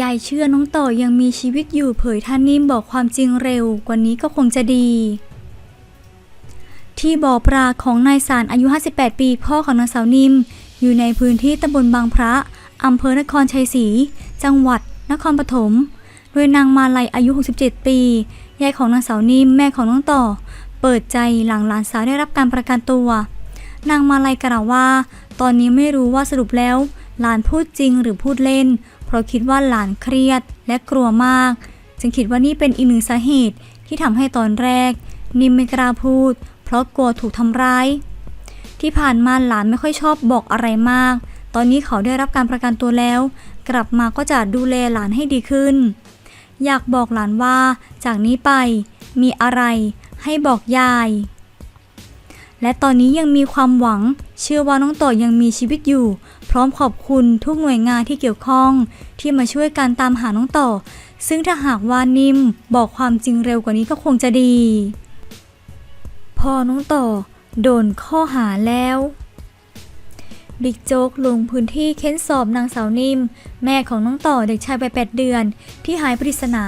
ยายเชื่อน้องต่อยังมีชีวิตอยู่เผยท่านนิ่มบอกความจริงเร็วกว่านี้ก็คงจะดี ที่บ่อปลาของนายสารอายุ 58 ปี พ่อของนางสาวนิ่ม อยู่ในพื้นที่ตำบลบางพระอำเภอนครชัยศรีจังหวัด นครปฐมโดยนางมาลัยอายุ 67 ปียายของนางสาวนิ่มแม่ของน้องต่อ เปิดใจหลังหลานสาวได้รับการประกันตัว นางมาลัยกล่าวว่า ตอนนี้ไม่รู้ว่าสรุปแล้ว หลานพูดจริงหรือพูดเล่น ราะคิดว่าหลานเครียดและกลัวมาก จึงคิดว่านี่เป็นอีกหนึ่งสาเหตุที่ทำให้ตอนแรก นิมไม่กล้าพูด เพราะกลัวถูกทำร้าย ที่ผ่านมาหลานไม่ค่อยชอบบอกอะไรมาก ตอนนี้เขาได้รับการประกันตัวแล้ว กลับมาก็จะดูแลหลานให้ดีขึ้น อยากบอกหลานว่าจากนี้ไปมีอะไรให้บอกยาย และตอนนี้ยังมีความหวัง เชื่อว่าน้องต่อยังมีชีวิตอยู่ พร้อมขอบคุณทุกหน่วยงานที่เกี่ยวข้อง ที่มาช่วยกันตามหาน้องต่อ ซึ่งถ้าหากว่านิมบอกความจริงเร็วกว่านี้ก็คงจะดี พอน้องต่อ โดนข้อหาแล้วบิ๊กโจ๊กลงพื้นที่เค้นสอบนางสาวนิ่ม แม่ของน้องต่อเด็กชายวัย8เดือน ที่หายปริศนา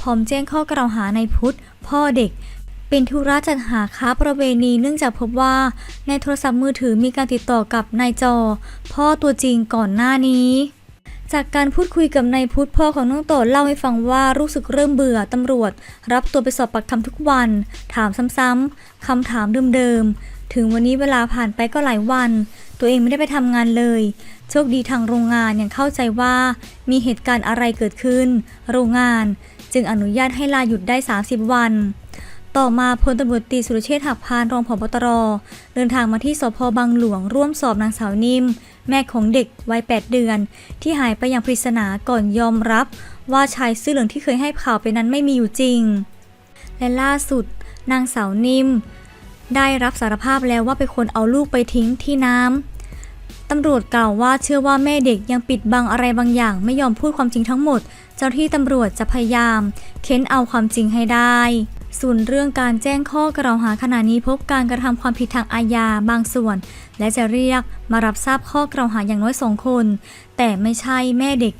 พร้อมแจ้งข้อกล่าวหาในพุทธ พ่อเด็ก เป็นธุระจัดหาค้าประเวณีเนื่องจากพบว่า ในโทรศัพท์มือถือมีการติดต่อกับนายจอ พ่อตัวจริงก่อนหน้านี้ จากการพูดคุยกับนายพุทธพ่อของน้องโตเล่าให้ฟังว่ารู้สึกเริ่มเบื่อตำรวจ รับตัวไปสอบปากคำทุกวัน ถามซ้ำๆคำถามเดิมๆถึงวันนี้เวลาผ่านไปก็หลายวัน ตัวเองไม่ได้ไปทำงานเลยโชคดีทางโรงงานยังเข้าใจว่ามีเหตุการณ์อะไรเกิดขึ้น โรงงานจึงอนุญาตให้ลาหยุดได้ 30 วัน ต่อมาพลตำรวจตีสุรเชษฐ์หักพานรองผบตร เดินทางมาที่สพบางหลวงร่วมสอบนางสาวนิ่ม แม่ของเด็กวัย 8 เดือน ที่หายไปอย่างปริศนาก่อนยอมรับ ว่าชายเสื้อเหลืองที่เคยให้ข่าวไปนั้นไม่มีอยู่จริง และล่าสุด นางสาวนิ่ม ได้รับสารภาพแล้วว่าเป็นคนเอาลูกไปทิ้งที่น้ำตำรวจกล่าวว่าเชื่อว่าแม่เด็กยังปิดบังอะไรบางอย่าง ไม่ยอมพูดความจริงทั้งหมด เจ้าที่ตำรวจจะพยายาม เค้นเอาความจริงให้ได้ ส่วนเรื่องการแจ้งข้อกล่าวหาขณะนี้พบการกระทำความผิดทางอาญาบางส่วน และจะเรียกมารับทราบข้อกล่าวหาอย่างน้อยสองคน แต่ไม่ใช่แม่เด็ก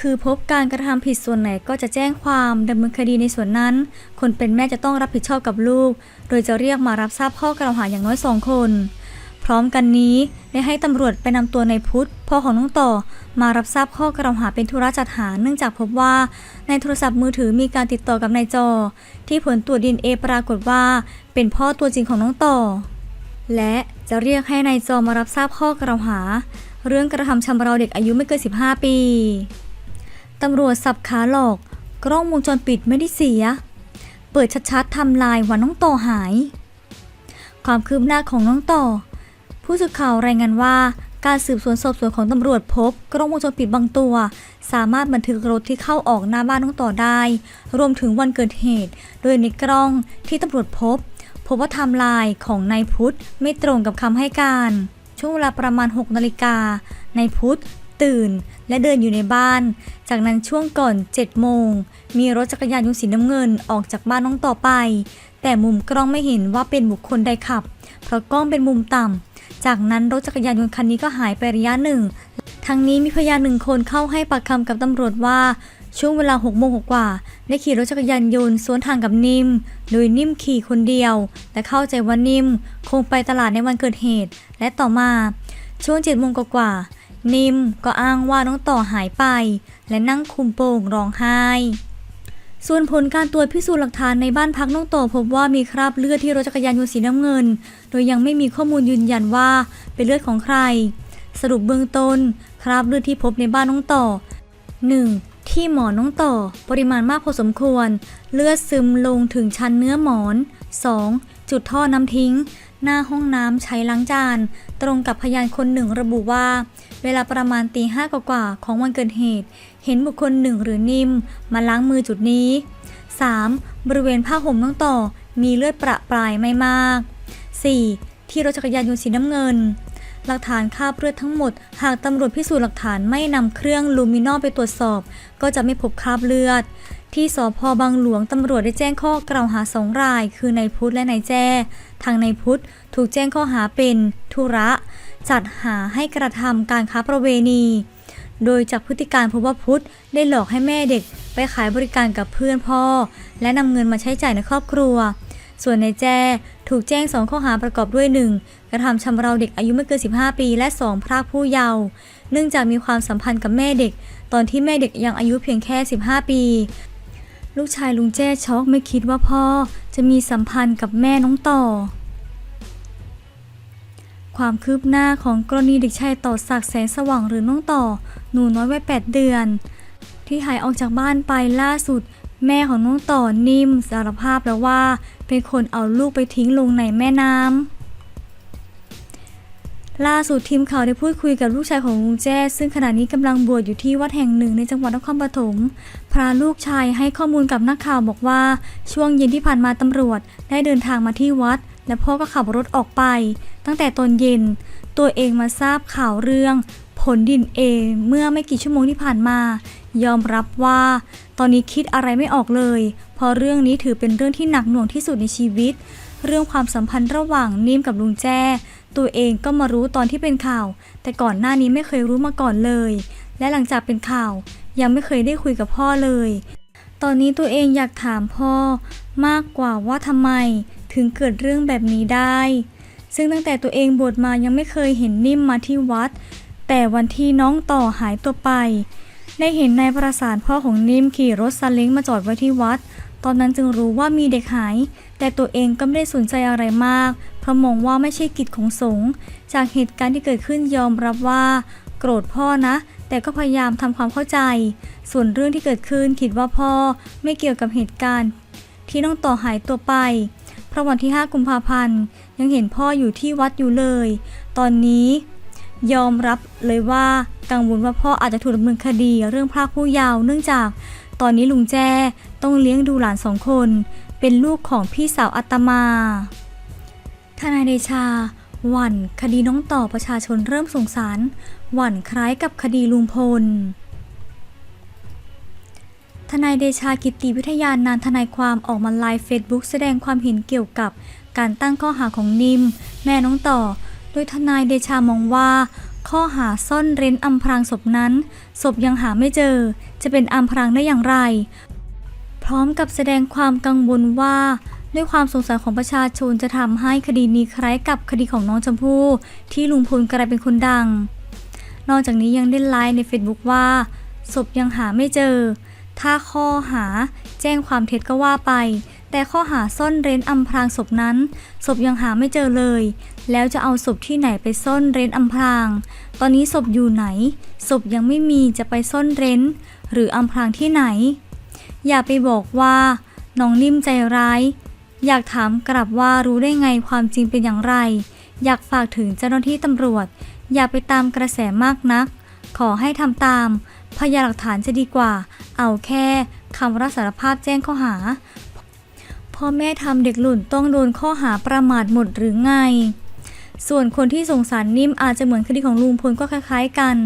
คือพบการกระทำผิดส่วนไหนก็จะแจ้งความดำเนินคดีในส่วนนั้น คนเป็นแม่จะต้องรับผิดชอบกับลูก โดยจะเรียกมารับทราบข้อกล่าวหาอย่างน้อยสองคน พร้อมกันนี้ได้ให้ตำรวจไปนำตัวในพุทธพ่อของน้องต่อ มารับทราบข้อกล่าวหาเป็นธุระจัดหาเนื่องจากพบว่า ในโทรศัพท์มือถือมีการติดต่อกับนายจอ ที่ผลตรวจดีเอปรากฏว่า เป็นพ่อตัวจริงของน้องต่อ และจะเรียกให้นายจอมารับทราบข้อกล่าวหา เรื่องกระทำชำเราเด็กอายุไม่เกิน 15 ปีตำรวจสับขาหลอก กล้องวงจรปิดไม่ได้เสีย เปิดชัดๆทำลายวันน้องต่อหาย ความคืบหน้าของน้องต่อ ผู้สื่อข่าวรายงานว่า การสืบสวนสอบสวนของตำรวจพบ กล้องวงจรปิดบางตัว สามารถบันทึกรถที่เข้าออกหน้าบ้านน้องต่อได้ รวมถึงวันเกิดเหตุ โดยในกล้องที่ตำรวจพบ พบว่าไทม์ไลน์ของนายพุทธไม่ตรงกับคำให้การ ช่วงเวลาประมาณ 6นาฬิกานายพุทธตื่นและเดินอยู่ในบ้าน จากนั้นช่วงก่อน 7 โมง มีรถจักรยานยนต์สีน้ำเงินออกจากบ้านน้องต่อไป แต่มุมกล้องไม่เห็นว่าเป็นบุคคลใดขับ เพราะกล้องเป็นมุมต่ำ จากนั้นรถจักรยานยนต์คันนี้ก็หายไประยะหนึ่ง ทั้งนี้มีพยานหนึ่งคนเข้าให้ปากคำกับตำรวจว่า ช่วงเวลา6โมงกว่า ได้ขี่รถจักรยานยนต์สวนทางกับนิ่ม โดยนิ่มขี่คนเดียว และเข้าใจว่านิ่ม คงไปตลาดในวันเกิดเหตุ และต่อมา ช่วง7โมงกว่า นิ่มก็อ้างว่าน้องต่อหายไป และนั่งคุมโปงร้องไห้ ส่วนผลการตรวจพิสูจน์หลักฐานในบ้านพักน้องโตพบว่ามีคราบเลือดที่รถจักรยานยนต์สีน้ำเงิน โดยยังไม่มีข้อมูลยืนยันว่าเป็นเลือดของใคร สรุปเบื้องต้น คราบเลือดที่พบในบ้านน้องต่อ 1. ที่หมอนน้องต่อ ปริมาณมากพอสมควร เลือดซึมลงถึงชั้นเนื้อหมอน 2. จุดท่อน้ำทิ้ง หน้าห้องน้ำใช้ล้างจาน ตรงกับพยานคนหนึ่งระบุว่า เวลาประมาณตีห้ากว่าของวันเกิดเหตุ เห็นบุคคลหนึ่งหรือนิ่ม มาล้างมือจุดนี้ 3. บริเวณผ้าห่มต้องต่อ มีเลือดประปรายไม่มาก 4. ที่รถจักรยานยนต์สีน้ำเงิน หลักฐานคราบเลือดทั้งหมด หากตำรวจพิสูจน์หลักฐานไม่นำเครื่องลูมินอลไปตรวจสอบ ก็จะไม่พบคราบเลือด ที่สพบางหลวงตำรวจได้แจ้งข้อกล่าวหาสองราย คือนายพุทธและนายแจ้ ทางนายพุทธถูกแจ้งข้อหาเป็นธุระ จัดหาให้กระทำการค้าประเวณีโดยจากพฤติการพบว่าพุทธได้หลอกให้แม่เด็กไปขายบริการกับเพื่อนพ่อ และนำเงินมาใช้จ่ายในครอบครัว ส่วนในแจ้ถูกแจ้งสองข้อหาประกอบด้วย 1. กระทำชำเราเด็กอายุไม่เกิน 15 ปี และ 2. พรากผู้เยาว์ เนื่องจากมีความสัมพันธ์กับแม่เด็ก ตอนที่แม่เด็กยังอายุเพียงแค่ 15 ปี ลูกชายลุงแจ้ช็อกไม่คิดว่าพ่อ จะมีสัมพันธ์กับแม่น้องต่อ ความคืบหน้าของกรณีเด็กชายต่อศักดิ์แสงสว่างหรือน้องต่อ หนูน้อยวัย8เดือน ที่หายออกจากบ้านไปล่าสุด แม่ของน้องต่อนิ่มสารภาพแล้วว่า เป็นคนเอาลูกไปทิ้งลงในแม่น้ำล่าสุดทีมข่าวได้พูดคุยกับลูกชายของลุงแจ้ซึ่งขณะนี้กำลังบวชอยู่ที่วัดแห่งหนึ่งในจังหวัดนครปฐมพระลูกชายให้ข้อมูลกับนักข่าวบอกว่า ช่วงเย็นที่ผ่านมาตำรวจ ได้เดินทางมาที่วัด และพ่อก็ขับรถออกไป ตั้งแต่ตอนเย็น ตัวเองมาทราบข่าวเรื่อง ผลดินเอเมื่อไม่กี่ชั่วโมงที่ผ่านมา ยอมรับว่า ตอนนี้คิดอะไรไม่ออกเลย เพราะเรื่องนี้ถือเป็นเรื่องที่หนักหน่วงที่สุดในชีวิต เรื่องความสัมพันธ์ระหว่างนิ่มกับลุงแจ้ ตัวเองก็มารู้ตอนที่เป็นข่าว แต่ก่อนหน้านี้ไม่เคยรู้มาก่อนเลย และหลังจากเป็นข่าว ยังไม่เคยได้คุยกับพ่อเลย ตอนนี้ตัวเองอยากถามพ่อ มากกว่าว่าทำไม ถึงเกิดเรื่องแบบนี้ได้ ซึ่งตั้งแต่ตัวเองบวชมายังไม่เคยเห็นนิ่มมาที่วัด แต่วันที่น้องต่อหายตัวไปได้เห็นนายประสานพ่อของนิ่มขี่รถซาเล้งมาจอดไว้ที่วัด ตอนนั้นจึงรู้ว่ามีเด็กหาย แต่ตัวเองก็ไม่ได้สนใจอะไรมาก เพราะมองว่าไม่ใช่กิจของสงฆ์จากเหตุการณ์ที่เกิดขึ้นยอมรับว่า โกรธพ่อนะ แต่ก็พยายามทำความเข้าใจ ส่วนเรื่องที่เกิดขึ้นคิดว่าพ่อไม่เกี่ยวกับเหตุการณ์ ที่น้องต่อหายตัวไปเพราะวันที่ 5 กุมภาพันธ์ ยังเห็นพ่ออยู่ที่วัดอยู่เลย ตอนนี้ยอมรับเลยว่ากังวลว่าพ่ออาจจะถูกดำเนินคดีเรื่องพรากผู้เยาว์เนื่องจาก ตอนนี้ลุงแจ้ต้องเลี้ยงดูหลานสองคน เป็นลูกของพี่สาวอาตมา ทนายเดชา หวั่นคดีน้องต่อประชาชนเริ่มสงสาร หวั่นคล้ายกับคดีลุงพล ทนายเดชากิติวิทยานานทนายความออกมาไลฟ์เฟซบุ๊กแสดงความเห็นเกี่ยวกับการตั้งข้อหาของนิม แม่น้องต่อ โดยทนายเดชามองว่า ข้อหาซ่อนเร้นอำพรางศพนั้น ศพยังหาไม่เจอ จะเป็นอำพรางได้อย่างไร พร้อมกับแสดงความกังวลว่า ด้วยความสงสัยของประชาชนจะทำให้คดีนี้คล้ายกับคดีของน้องชมพู่ที่ลุงพลกลายเป็นคนดัง นอกจากนี้ยังได้ไลน์ใน Facebook ว่า ศพยังหาไม่เจอ ถ้าข้อหาแจ้งความเท็จก็ว่าไป แต่ข้อหาซ่อนเร้นอำพรางศพนั้น ศพยังหาไม่เจอเลย แล้วจะเอาศพที่ไหนไปซ่อนเร้นอำพราง ตอนนี้ศพอยู่ไหน ศพยังไม่มีจะไปซ่อนเร้น หรืออำพรางที่ไหน อย่าไปบอกว่าน้องนิ่มใจร้าย อยากถามกลับว่ารู้ได้ไงความจริงเป็นอย่างไร อยากฝากถึงเจ้าหน้าที่ตำรวจ อย่าไปตามกระแสมากนัก ขอให้ทำตาม พยานหลักฐานจะดีกว่า เอาแค่คำรับสารภาพแจ้งข้อหา พ่อแม่ทำเด็กหลุ่นต้องโดนข้อหาประมาทหมดหรือไง ส่วนคนที่สงสารนิ่มอาจจะเหมือนคดีของลุงพลก็คล้าย ๆ กัน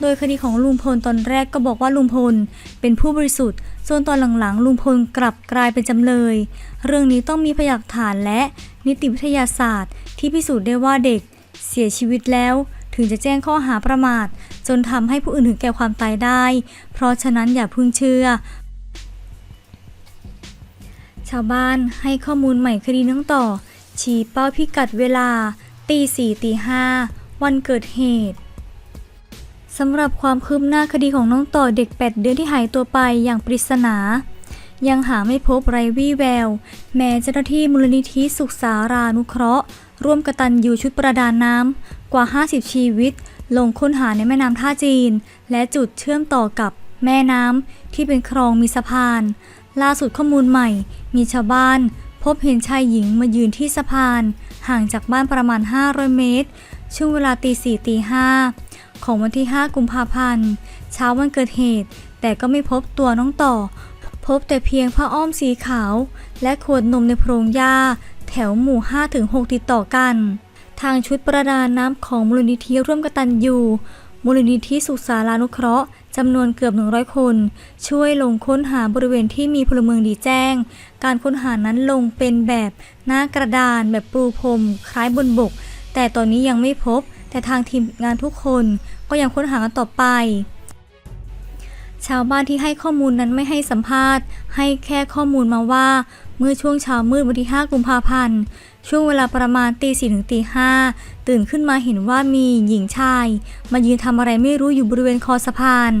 โดยคดีของลุงพลตอนแรกก็บอกว่าลุงพลเป็นผู้บริสุทธิ์ ส่วนตอนหลังๆ ลุงพลกลับกลายเป็นจำเลย เรื่องนี้ต้องมีพยานหลักฐานและนิติวิทยาศาสตร์ ที่พิสูจน์ได้ว่าเด็กเสียชีวิตแล้วถึงจะแจ้งข้อหาประมาท จนทำให้ผู้อื่นถึงแก่ความตายได้ เพราะฉะนั้นอย่าพึ่งเชื่อ ชาวบ้านให้ข้อมูลใหม่คดีน้องต่อ ชี้เป้าพิกัดเวลา ตีสี่ตีห้าวันเกิดเหตุสำหรับความคืบหน้าคดีของน้องต่อเด็ก 8 เดือนที่หายตัวไปอย่างปริศนา ยังหาไม่พบไรวี่แวว แม้เจ้าหน้าที่มูลนิธิสุขสารานุเคราะห์ ร่วมกตันยูชุดประดาน้ำกว่า 50 ชีวิต ลงค้นหาในแม่น้ำท่าจีน และจุดเชื่อมต่อกับแม่น้ำที่เป็นคลองมีสะพาน ล่าสุดข้อมูลใหม่ มีชาวบ้าน พบเห็นชายหญิงมายืนที่สะพาน ห่างจากบ้านประมาณ 500 เมตร ช่วงเวลาตีสี่ตีห้าของวันที่ 5 กุมภาพันธ์ เช้าวันเกิดเหตุ แต่ก็ไม่พบตัวน้องต่อ พบแต่เพียงผ้าอ้อมสีขาว และขวดนมในโพรงหญ้า แถวหมู่ 5-6 ติดต่อกัน ทางชุดประดาน้ำของมูลนิธิร่วมกตันยูมูลนิธิสุสารานุเคราะห์ จำนวนเกือบ 100 คน ช่วยลงค้นหาบริเวณที่มีพลเมืองดีแจ้ง การค้นหานั้นลงเป็นแบบหน้ากระดานแบบปูพรมคล้ายบนบก แต่ตอนนี้ยังไม่พบ แต่ทางทีมงานทุกคนก็ยังค้นหากันต่อไป ชาวบ้านที่ให้ข้อมูลนั้นไม่ให้สัมภาษณ์ ให้แค่ข้อมูลมาว่าเมื่อช่วงเช้ามืดวันที่ 5 กุมภาพันธ์ ช่วงเวลาประมาณตีสี่ถึงตีห้าตื่นขึ้นมาเห็นว่ามีหญิงชาย มายืนทำอะไรไม่รู้อยู่บริเวณคอสะพาน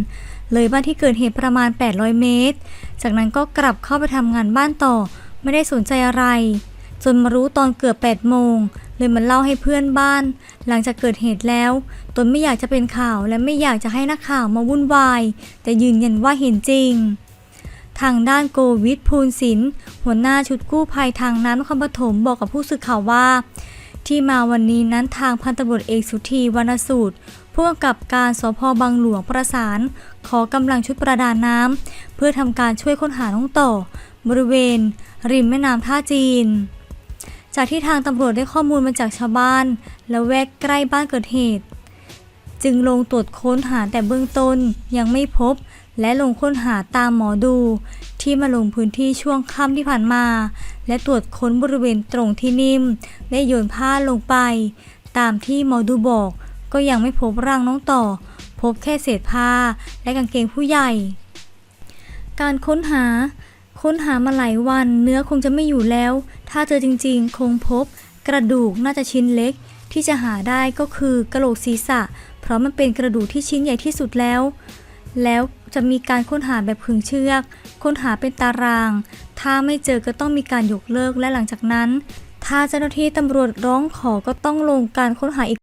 เลยบ้านที่เกิดเหตุประมาณ 800 เมตร จากนั้นก็กลับเข้าไปทำงานบ้านต่อ ไม่ได้สนใจอะไร จนมารู้ตอนเกือบ8โมงเลยมาเล่าให้เพื่อนบ้าน หลังจากเกิดเหตุแล้ว ตนไม่อยากจะเป็นข่าวและไม่อยากจะให้นักข่าวมาวุ่นวาย แต่ยืนยันว่าเห็นจริง ทางด้านโกวิทภูลศิลป์หัวหน้าชุดกู้ภัยทางน้ำนครปฐมบอกกับผู้สื่อข่าวว่า ที่มาวันนี้นั้นทางพันตำรวจเอกสุธีวรรณสูตรผู้กำกับการสพบางหลวงประสาน ขอกำลังชุดประดาน้ำเพื่อทำการช่วยค้นหาน้องต่อ บริเวณ ริมแม่น้ำท่าจีน จากที่ทางตำรวจได้ข้อมูลมาจากชาวบ้าน และแวกใกล้บ้านเกิดเหตุ จึงลงตรวจค้นหาแต่เบื้องต้นยังไม่พบ และลงค้นหาตามหมอดู ที่มาลงพื้นที่ช่วงค่ำที่ผ่านมา และตรวจค้นบริเวณตรงที่นิ่ม ได้โยนผ้าลงไป ตามที่หมอดูบอก ก็ยังไม่พบร่างน้องต่อ พบแค่เศษผ้าและกางเกงผู้ใหญ่ การค้นหา ค้นหามาหลายวันเนื้อคงจะไม่อยู่แล้ว ถ้าเจอจริงๆ คงพบ กระดูกน่าจะชิ้นเล็กที่จะหาได้ก็คือกระโหลกศีรษะ เพราะมันเป็นกระดูกที่ชิ้นใหญ่ที่สุดแล้ว แล้วจะมีการค้นหาแบบขึงเชือก ค้นหาเป็นตาราง ถ้าไม่เจอก็ต้องมีการยกเลิกและหลังจากนั้น ถ้าเจ้าหน้าที่ตำรวจร้องขอก็ต้องลงการค้นหาอีก